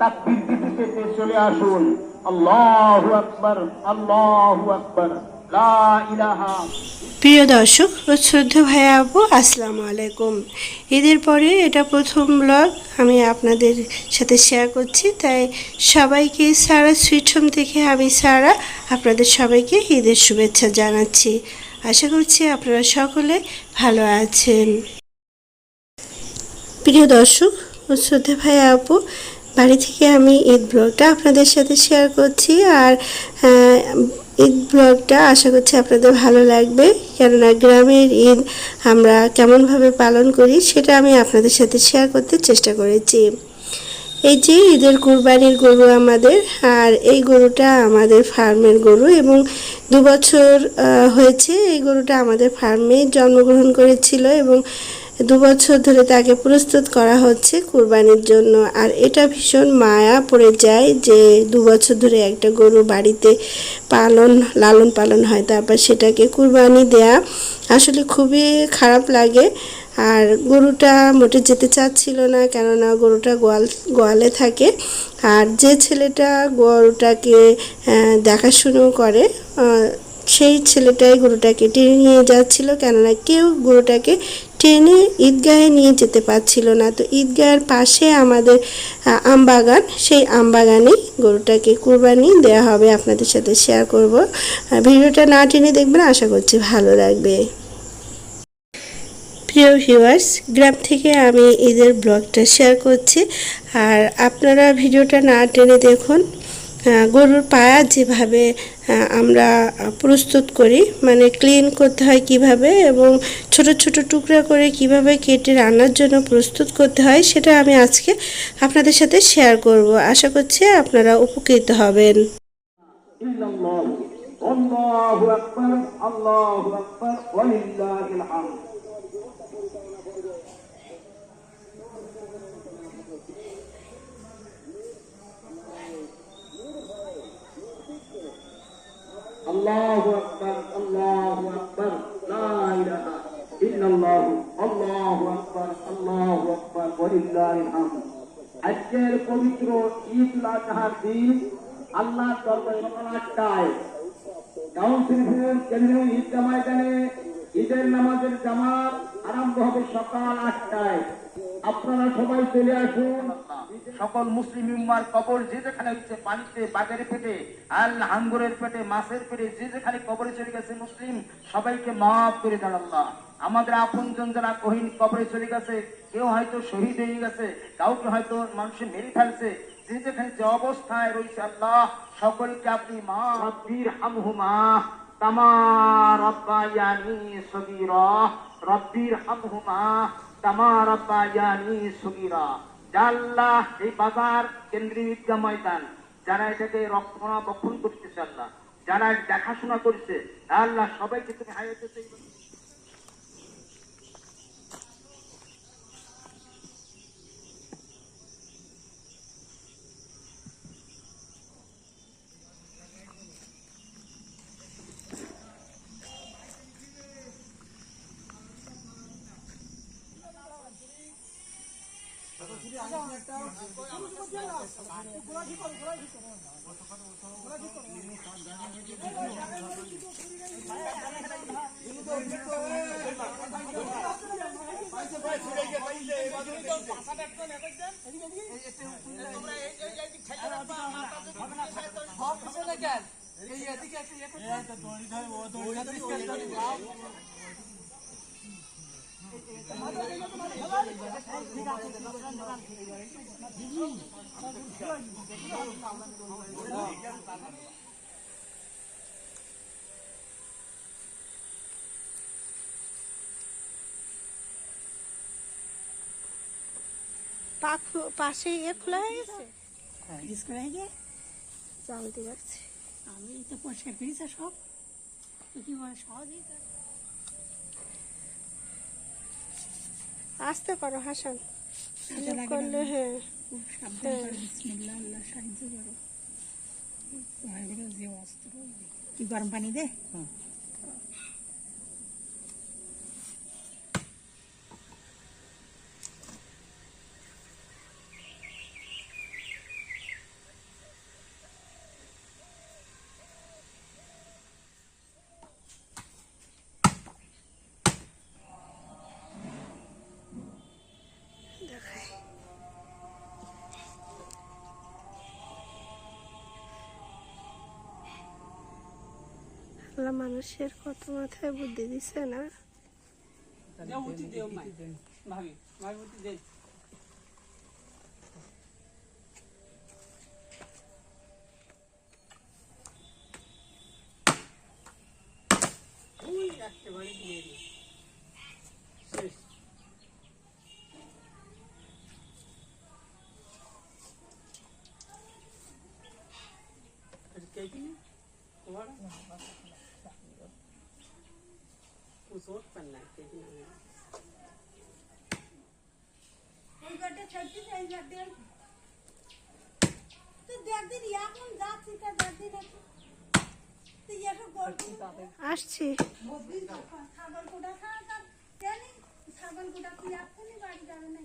তাকবীর দিতে চলে আসুন। প্রিয় দর্শক ও শ্রদ্ধ ভাই আপু, আসসালামু আলাইকুম। ঈদের পরে এটা প্রথম ব্লগ আমি আপনাদের সাথে শেয়ার করছি, তাই সবাইকে সারা সুইট হোম থেকে আমি সারা আপনাদের সবাইকে ঈদের শুভেচ্ছা জানাচ্ছি। আশা করছি আপনারা সকলে ভালো আছেন। প্রিয় দর্শক শ্রদ্ধা ভাই আপু, বাড়ি থেকে আমি ঈদ ব্লগটা আপনাদের সাথে শেয়ার করছি আর ঈদ ব্লগটা আশা করছি আপনাদের ভালো লাগবে। কেননা গ্রামের ঈদ আমরা কেমনভাবে পালন করি সেটা আমি আপনাদের সাথে শেয়ার করতে চেষ্টা করেছি। এই যে ঈদের কুরবানির গরু আমাদের, আর এই গরুটা আমাদের ফার্মের গরু এবং দু বছর হয়েছে এই গরুটা আমাদের ফার্মে জন্মগ্রহণ করেছিল এবং দু বছর ধরে তাকে প্রস্তুত করা হচ্ছে কুরবানির জন্য। আর এটা ভীষণ মায়া পড়ে যায় যে দু বছর ধরে একটা গরু বাড়িতে পালন, লালন পালন হয়, তারপর সেটাকে কুরবানি দেয়া আসলে খুবই খারাপ লাগে। আর গরুটা মোটে যেতে চাচ্ছিল না, কেননা গরুটা গোয়াল, গোয়ালে থাকে। আর যে ছেলেটা গরুটাকে দেখাশুনো করে সেই ছেলেটাই গরুটাকে টেনে নিয়ে যাচ্ছিল, কেননা কেউ গরুটাকে টেনে ঈদগাহে নিয়ে যেতে পারছিল না। তো ঈদগাহের পাশে আমাদের আমবাগান, সেই আমবাগানেই গরুটাকে কুরবানি দেওয়া হবে আপনাদের সাথে শেয়ার করব। ভিডিওটা না টেনে দেখবেন, আশা করছি ভালো লাগবে। প্রিয় ভিউয়ার্স গ্রাম থেকে আমি ঈদের ব্লগটা শেয়ার করছি। আর আপনারা ভিডিওটা না টেনে দেখুন গরুর পায়া যেভাবে আমরা প্রস্তুত করি। মানে ক্লিন করতে হয় কীভাবে এবং ছোট ছোট টুকরা করে কীভাবে কেটে রান্নার জন্য প্রস্তুত করতে হয় সেটা আমি আজকে আপনাদের সাথে শেয়ার করব। আশা করছি আপনারা উপকৃত হবেন। আল্লাহু আকবার আল্লাহু আকবার ওয়া লিল্লাহিল হামদ। আল্লাহু আকবার, আল্লাহু আজকের পবিত্র ঈদ আজহার দিন আল্লাহ ঈদের নামাজের জামাত আরম্ভ হবে সকাল আটটায়। আপনারা সবাই চলে আসুন। সকল মুসলিম উম্মার কবর যে যেখানে হচ্ছে পানিতে, বাগের পেটে, আল হাঙ্গুরের পেটে, মাছের পেটে, যে যেখানে কবরে চলে গেছে মুসলিম, সবাইকে মাফ করে দেন আল্লাহ। আমাদের আপনজন যারা কহিন কবরে চলে গেছে, কেউ হয়তো শহীদ হয়ে গেছে, কাউকে হয়তো মানুষে মেরে ফেলছে, যে যেখানে যে অবস্থায় রয়েছে আল্লাহ, সকলকে আপনি মা রব্বির হামহুমা তামা রব্বায়ানি সগীরা। রব্বির হামহুমা তামা রব্বায়ানি সগীরা। আল্লাহ এই বাজার কেন্দ্রীয় ঈদগাহ ময়দান, যারা এটাকে রক্ষণাবেক্ষণ করতেছে আল্লাহ, যারা দেখাশোনা করছে, আল্লাহ সবাইকে তুমি হায়াতে এই এদিকে একটা ইয়ে করতে। দড়ি ধরে ও দড়ি ধরে। পাশে ইয়ে খোলা হয়ে গেছে? ফ্রিজ করে গিয়ে জানতে পারছি আমি তো পরিষ্কার করেছি সব। কি বলে সহজেই আস্তে করো হাসান। করলে হ্যাঁ আল্লাহ সাহায্য করো। ভয় করে যে অস্ত্র। কি গরম পানি দে। আল্লাহ মানুষের কত মাথায় বুদ্ধি দিছে না? দেও উঠি கோட் பண்ணலாம் தெரியும் আসছি ছাগল কোটা খাওয়া জানি ছাগল কোটা তুই আসতে বাড়ি যাবে না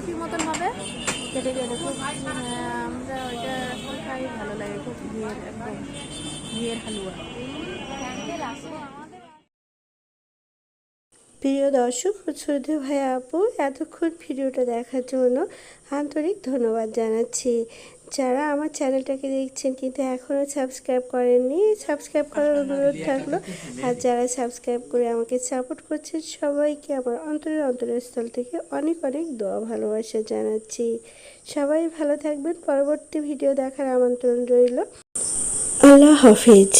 বরফির মতন হবে। কেটে কেটে খুব আমরা ওইটা খাই ভালো লাগে খুব ঘিয়ের, একদম ঘিয়ের হালুয়া। প্রিয় দর্শক ও শ্রদ্ধে ভাই আপু, এতক্ষণ ভিডিওটা দেখার জন্য আন্তরিক ধন্যবাদ জানাচ্ছি। যারা আমার চ্যানেলটাকে দেখছেন কিন্তু এখনও সাবস্ক্রাইব করেননি সাবস্ক্রাইব করার অনুরোধ থাকল। আর যারা সাবস্ক্রাইব করে আমাকে সাপোর্ট করছেন সবাইকে আমার অন্তরের অন্তরস্থল থেকে অনেক অনেক দোয়া ভালোবাসা জানাচ্ছি। সবাই ভালো থাকবেন। পরবর্তী ভিডিও দেখার আমন্ত্রণ রইল। আল্লাহ হাফিজ।